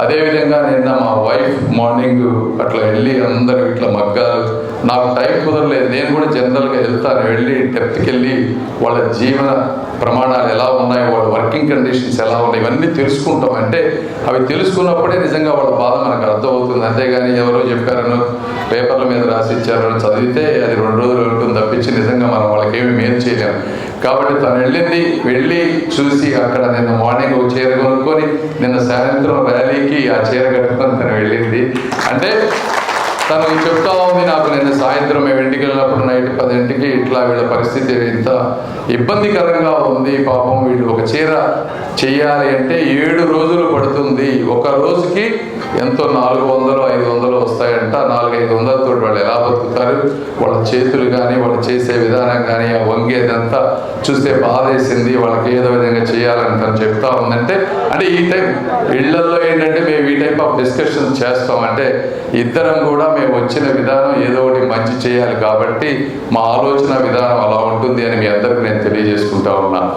అదేవిధంగా నిన్న మా వైఫ్ మార్నింగ్ అట్లా వెళ్ళి అందరూ ఇట్లా మగ్గాలు నాకు టైం కుదరలేదు. నేను కూడా జనరల్గా వెళ్తాను. వెళ్ళి డెప్త్కి వెళ్ళి వాళ్ళ జీవన ప్రమాణాలు ఎలా ఉన్నాయి వాళ్ళ వర్కింగ్ కండిషన్స్ ఎలా ఉన్నాయి ఇవన్నీ తెలుసుకుంటాం. అంటే అవి తెలుసుకున్నప్పుడే నిజంగా వాళ్ళ బాధ మనకు అర్థమవుతుంది. అంతేగాని ఎవరో చెప్పారనో పేపర్ల మీద రాసి ఇచ్చారని చదివితే అది రెండు రోజులు ఉంటుంది తప్పించి నిజంగా మనం వాళ్ళకి ఏమి మేలు చేయలేము కాబట్టి తను వెళ్ళింది. వెళ్ళి చూసి అక్కడ నిన్న మార్నింగ్ ఒక చీర నిన్న సాయంత్రం ర్యాలీకి ఆ చీర కట్టుకొని తను వెళ్ళింది. అంటే తను చెప్తా ఉంది నాకు నిన్న సాయంత్రం మేము ఇంటికి వెళ్ళినప్పుడు నైట్ పదింటికి ఇట్లా వీళ్ళ పరిస్థితి ఇంత ఇబ్బందికరంగా ఉంది పాపం వీళ్ళు ఒక చీర చేయాలి అంటే ఏడు రోజులు పడుతుంది. ఒక రోజుకి ఎంతో నాలుగు వందలు ఐదు వందలు వస్తాయంట. నాలుగు ఐదు వందలతో వాళ్ళు ఎలా బతుకుతారు వాళ్ళ చేతులు కానీ వాళ్ళు చేసే విధానం కానీ ఆ వంగేదంతా చూస్తే బాధేసింది. వాళ్ళకి ఏదో విధంగా చేయాలని తను చెప్తా ఉందంటే అంటే ఈ టైం ఇళ్ళలో ఏంటంటే మేము ఈ టైప్ ఆఫ్ డిస్కషన్ చేస్తాం. అంటే ఇద్దరం కూడా మేము వచ్చిన విధానం ఏదో ఒకటి మంచి చేయాలి కాబట్టి మా ఆలోచన విధానం అలా ఉంటుంది అని మీ అందరికి నేను తెలియజేసుకుంటా ఉన్నాను.